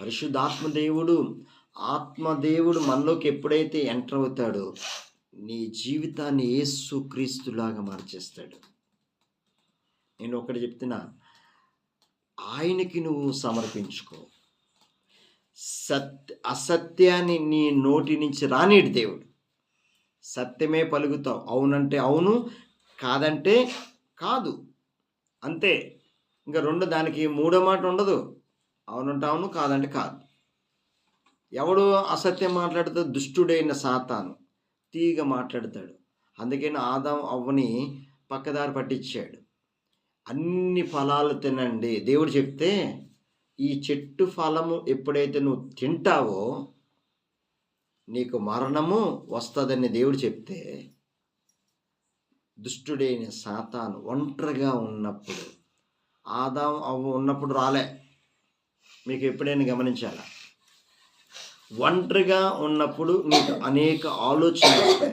పరిశుద్ధాత్మదేవుడు ఆత్మదేవుడు మనలోకి ఎప్పుడైతే ఎంటర్ అవుతాడో నీ జీవితాన్ని ఏసు క్రీస్తులాగా మార్చేస్తాడు. నేను ఒకటి చెప్తున్నా ఆయనకి నువ్వు సమర్పించుకో. సత్ అసత్యాన్ని నీ నోటి నుంచి రానిడు దేవుడు. సత్యమే పలుకుతావు. అవునంటే అవును కాదంటే కాదు. అంతే. ఇంకా రెండు దానికి మూడో మాట ఉండదు. అవునుంటావును? కాదంటే కాదు. ఎవడు అసత్యం మాట్లాడితే దుష్టుడైన సాతాను తీగ మాట్లాడతాడు. అందుకని ఆదాం అవ్వని పక్కదారి పట్టించాడు. అన్ని ఫలాలు తినండి. దేవుడు చెప్తే ఈ చెట్టు ఫలము ఎప్పుడైతే నువ్వు తింటావో నీకు మరణము వస్తుందని దేవుడు చెప్తే దుష్టుడైన సాతాను ఒంటరిగా ఉన్నప్పుడు ఆదాం అవ్వ ఉన్నప్పుడు రాలే. మీకు ఎప్పుడైనా గమనించాలా? ఒంటరిగా ఉన్నప్పుడు నీకు అనేక ఆలోచనలు వస్తాయి.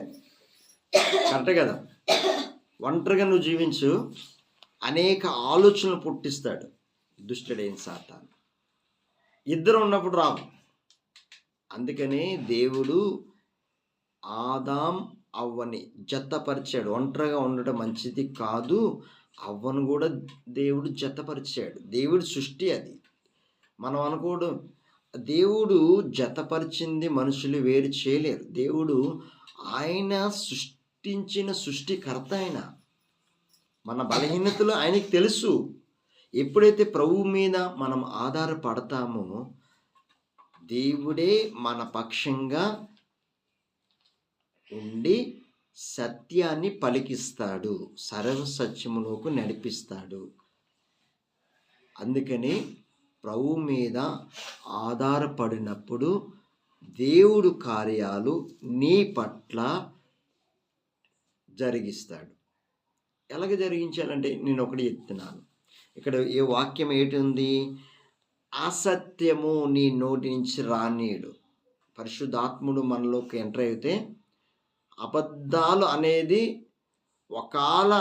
కరెక్ట్ కదా? ఒంటరిగా నువ్వు జీవించు అనేక ఆలోచనలు పుట్టిస్తాడు దుష్టుడైన సాతాను. ఇద్దరు ఉన్నప్పుడు రావు. అందుకనే దేవుడు ఆదాం అవ్వని జతపరిచాడు. ఒంటరిగా ఉండడం మంచిది కాదు. అవ్వను కూడా దేవుడు జతపరిచాడు. దేవుడి సృష్టి అది. మనం అనుకోవడం దేవుడు జతపరిచింది మనుషులు వేరు చేయలేరు. దేవుడు ఆయన సృష్టించిన సృష్టికర్త ఆయన. మన బలహీనతలు ఆయనకి తెలుసు. ఎప్పుడైతే ప్రభువు మీద మనం ఆధారపడతామో దేవుడే మన పక్షంగా ఉండి సత్యాన్ని పలికిస్తాడు. సర్వ సత్యములోకి నడిపిస్తాడు. అందుకని ప్రభు మీద ఆధారపడినప్పుడు దేవుడు కార్యాలు నీ పట్ల జరిగిస్తాడు. ఎలాగ జరిగించాలంటే నేను ఒకటి చెప్తున్నాను. ఇక్కడ ఏ వాక్యం ఏంటి ఉంది? అసత్యము నీ నోటి నుంచి రానీయుడు. పరిశుద్ధాత్ముడు మనలోకి ఎంటర్ అయితే అబద్ధాలు అనేది ఒకవేళ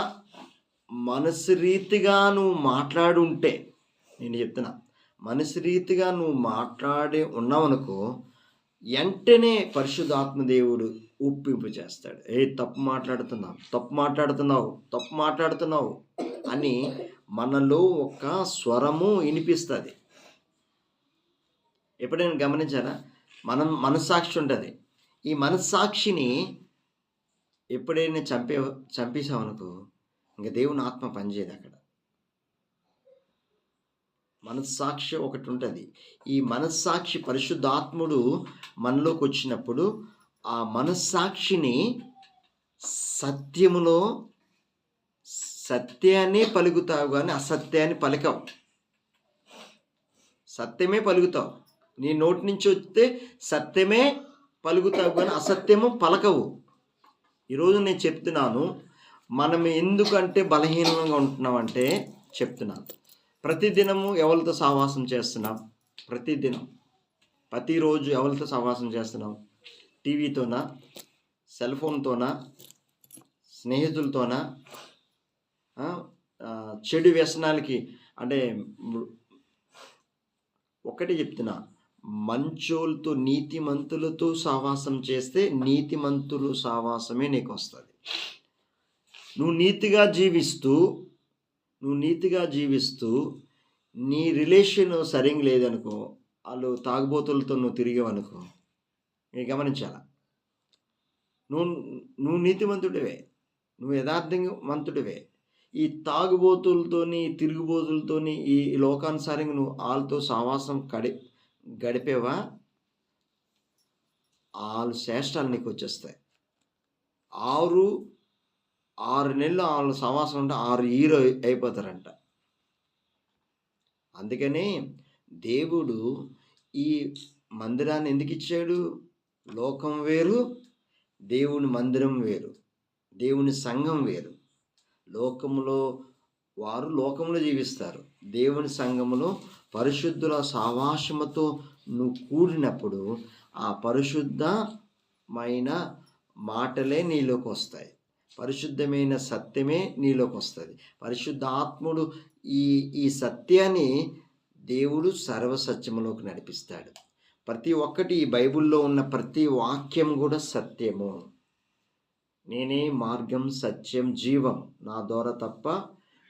మనసు రీతిగా నువ్వు మాట్లాడుంటే నేను చెప్తున్నా మనసు రీతిగా నువ్వు మాట్లాడి ఉన్నావనుకో వెంటనే పరిశుద్ధాత్మ దేవుడు ఉప్పింపు చేస్తాడు. ఏ తప్పు మాట్లాడుతున్నావు తప్పు మాట్లాడుతున్నావు తప్పు మాట్లాడుతున్నావు అని మనలో ఒక స్వరము వినిపిస్తుంది. ఎప్పుడైనా గమనించారా? మనం మనస్సాక్షి ఉంటుంది. ఈ మనస్సాక్షిని ఎప్పుడైనా చంపే చంపేసామనుకో ఇంకా దేవుని ఆత్మ పనిచేయదు అక్కడ. మనస్సాక్షి ఒకటి ఉంటుంది ఈ మనస్సాక్షి పరిశుద్ధాత్ముడు మనలోకి వచ్చినప్పుడు ఆ మనస్సాక్షిని సత్యములో సత్యాన్ని పలుకుతావు కానీ అసత్యాన్ని పలకవు. సత్యమే పలుకుతావు. నీ నోటి నుంచి వస్తే సత్యమే పలుకుతావు కానీ అసత్యము పలకవు. ఈరోజు నేను చెప్తున్నాను మనం ఎందుకంటే బలహీనంగా ఉంటున్నామంటే చెప్తున్నాను. ప్రతిదినము ఎవరితో సహవాసం చేస్తున్నాం? ప్రతిదినం. ప్రతిరోజు ఎవరితో సహవాసం చేస్తున్నాం? టీవీతోనా? సెల్ ఫోన్తోనా? స్నేహితులతోనా? చెడు వ్యసనాలకి అంటే ఒకటి చెప్తున్నా. మంచోళ్ళతో నీతిమంతులతో సహవాసం చేస్తే నీతిమంతులు సహవాసమే నీకు వస్తుంది నువ్వు నీతిగా జీవిస్తూ నువ్వు నీతిగా జీవిస్తూ నీ రిలేషన్ సరిగ్గా లేదనుకో వాళ్ళు తాగుబోతులతో నువ్వు తిరిగావనుకో నేను గమనించాల? నువ్వు నువ్వు నీతిమంతుడివే. నువ్వు యథార్థవంతుడివే ఈ తాగుబోతులతోని తిరుగుబోతులతోని ఈ లోకానుసారంగా నువ్వు వాళ్ళతో సావాసం కడి గడిపేవా? వాళ్ళు శ్రేష్టాలు నీకు వచ్చేస్తాయి. ఆరు ఆరు నెలలు వాళ్ళు సమాసం ఉంటే ఆరు హీరో అయిపోతారంట. అందుకని దేవుడు ఈ మందిరాన్ని ఎందుకు ఇచ్చాడు? లోకం వేరు దేవుని మందిరం వేరు దేవుని సంఘం వేరు. లోకములో వారు లోకంలో జీవిస్తారు. దేవుని సంఘములో పరిశుద్ధుల సావాసముతో నువ్వు కూడినప్పుడు ఆ పరిశుద్ధమైన మాటలే నీలోకి వస్తాయి పరిశుద్ధమైన సత్యమే నీలోకి వస్తుంది పరిశుద్ధాత్ముడు ఈ ఈ సత్యాన్ని దేవుడు సర్వసత్యములోకి నడిపిస్తాడు. ప్రతి ఒక్కటి ఈ బైబిల్లో ఉన్న ప్రతి వాక్యం కూడా సత్యము. నేనే మార్గం సత్యం జీవం. నా ద్వారా తప్ప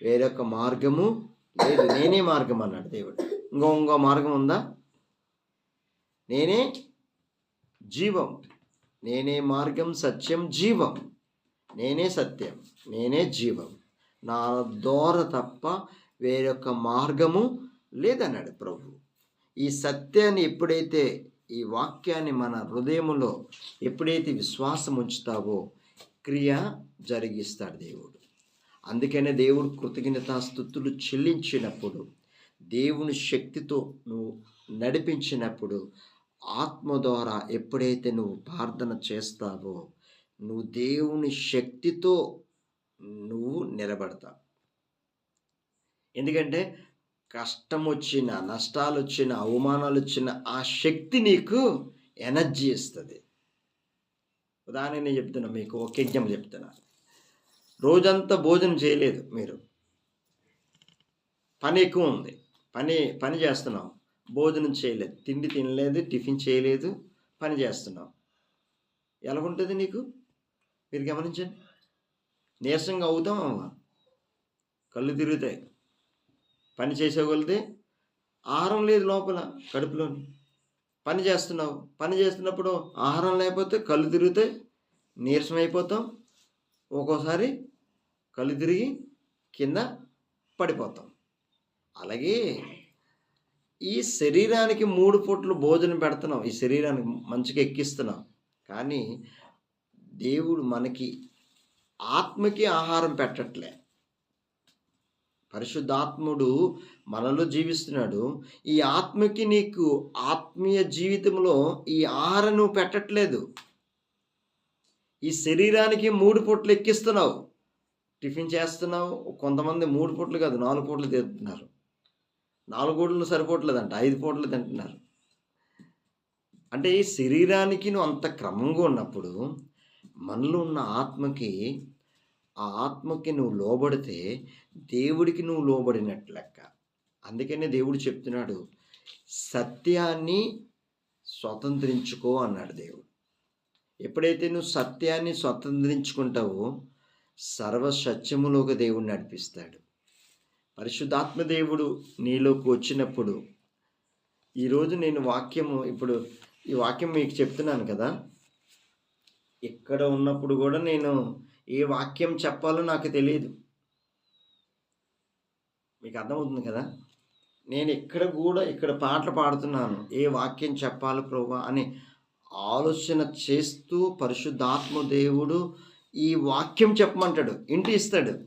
వేరొక మార్గము లేదు. నేనే మార్గం అన్నాడు దేవుడు. ఇంకో ఇంకో మార్గం ఉందా? నేనే జీవం. నేనే మార్గం సత్యం జీవం. నేనే సత్యం నేనే జీవం. నా దోర తప్ప వేరొక మార్గము లేదన్నాడు ప్రభు. ఈ సత్యాన్ని ఎప్పుడైతే ఈ వాక్యాన్ని మన హృదయములో ఎప్పుడైతే విశ్వాసం ఉంచుతావో క్రియ జరిగిస్తాడు దేవుడు. అందుకనే దేవుడు కృతజ్ఞతాస్థుతులు చెల్లించినప్పుడు దేవుని శక్తితో నువ్వు నడిపించినప్పుడు ఆత్మ ద్వారా ఎప్పుడైతే నువ్వు ప్రార్థన చేస్తావో నువ్వు దేవుని శక్తితో నువ్వు నిలబడతావు ఎందుకంటే కష్టం వచ్చిన నష్టాలు వచ్చిన అవమానాలు వచ్చిన ఆ శక్తి నీకు ఎనర్జీ ఇస్తుంది. ఉదాహరణ నేను చెప్తున్నా మీకు ఒక యజ్ఞం చెప్తున్నా. రోజంతా భోజనం చేయలేదు మీరు. పని ఎక్కువ ఉంది. పని పని చేస్తున్నాం. భోజనం చేయలేదు. తిండి తినలేదు టిఫిన్ చేయలేదు పని చేస్తున్నాం. ఎలాగుంటుంది నీకు? మీరు గమనించండి. నీరసంగా అవుతాం అమ్మా. కళ్ళు తిరుగుతాయి. పని చేసేగలితే ఆహారం లేదు లోపల కడుపులోని. పని చేస్తున్నావు. పని చేస్తున్నప్పుడు ఆహారం లేకపోతే కళ్ళు తిరుగుతాయి. నీరసం అయిపోతాం. ఒక్కోసారి కళ్ళు తిరిగి కింద పడిపోతాం. అలాగే ఈ శరీరానికి మూడు పూట్లు భోజనం పెడుతున్నాం. ఈ శరీరానికి మంచిగా ఎక్కిస్తున్నాం. కానీ దేవుడు మనకి ఆత్మకి ఆహారం పెట్టట్లే. పరిశుద్ధాత్ముడు మనలో జీవిస్తున్నాడు. ఈ ఆత్మకి నీకు ఆత్మీయ జీవితంలో ఈ ఆహారం నువ్వు పెట్టట్లేదు. ఈ శరీరానికి మూడు పూట్లు ఎక్కిస్తున్నావు. టిఫిన్ చేస్తున్నావు. కొంతమంది మూడు పూట్లు కాదు నాలుగు పూట్లు తింటున్నారు. నాలుగు పూట్లు సరిపోవట్లేదంట ఐదు పూట్లు తింటున్నారు. అంటే ఈ శరీరానికి నువ్వు అంత క్రమంగా ఉన్నప్పుడు మనలో ఉన్న ఆత్మకి ఆ ఆత్మకి నువ్వు లోబడితే దేవుడికి నువ్వు లోబడినట్లు లెక్క. అందుకనే దేవుడు చెప్తున్నాడు సత్యాన్ని స్వతంత్రించుకో అన్నాడు దేవుడు. ఎప్పుడైతే నువ్వు సత్యాన్ని స్వతంత్రించుకుంటావో సర్వ సత్యములోకి దేవుడు నడిపిస్తాడు. పరిశుద్ధాత్మ దేవుడు నీలోకి వచ్చినప్పుడు ఈరోజు నేను వాక్యము ఇప్పుడు ఈ వాక్యం మీకు చెప్తున్నాను కదా ఇక్కడ ఉన్నప్పుడు కూడా నేను ఏ వాక్యం చెప్పాలో నాకు తెలియదు. మీకు అర్థమవుతుంది కదా? నేను ఇక్కడ కూడా ఇక్కడ పాటలు పాడుతున్నాను. ఏ వాక్యం చెప్పాలి ప్రభా అని ఆలోచన చేస్తూ పరిశుద్ధాత్మ దేవుడు ఈ వాక్యం చెప్పమంటాడు. ఇంటి ఇస్తాడు.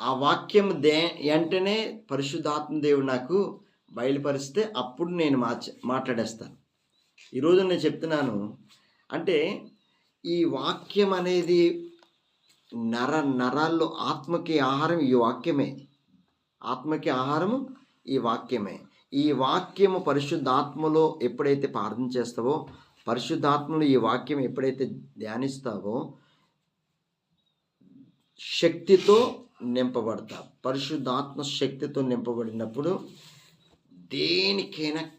ఆ వాక్యం దే వెంటనే పరిశుద్ధాత్మ దేవుడు నాకు బయలుపరిస్తే అప్పుడు నేను మార్చ మాట్లాడేస్తాను. ఈరోజు నేను చెప్తున్నాను అంటే ఈ వాక్యం అనేది నర నరాల్లో ఆత్మకి ఆహారం ఈ వాక్యమే. ఆత్మకి ఆహారము ఈ వాక్యమే. ఈ వాక్యము పరిశుద్ధాత్మలో ఎప్పుడైతే ప్రార్థన చేస్తావో పరిశుద్ధాత్మలో ఈ వాక్యం ఎప్పుడైతే ధ్యానిస్తావో శక్తితో నింపబడతా. పరిశుద్ధాత్మ శక్తితో నింపబడినప్పుడు దేనికైనా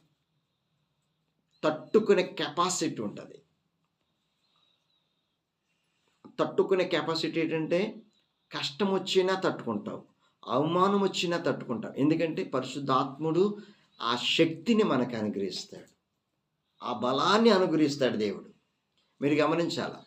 తట్టుకునే కెపాసిటీ ఉంటుంది. తట్టుకునే కెపాసిటీ ఏంటంటే కష్టం వచ్చినా తట్టుకుంటావు అవమానం వచ్చినా తట్టుకుంటావు. ఎందుకంటే పరిశుద్ధాత్ముడు ఆ శక్తిని మనకు అనుగ్రహిస్తాడు. ఆ బలాన్ని అనుగ్రహిస్తాడు దేవుడు. మీరు గమనించాలా?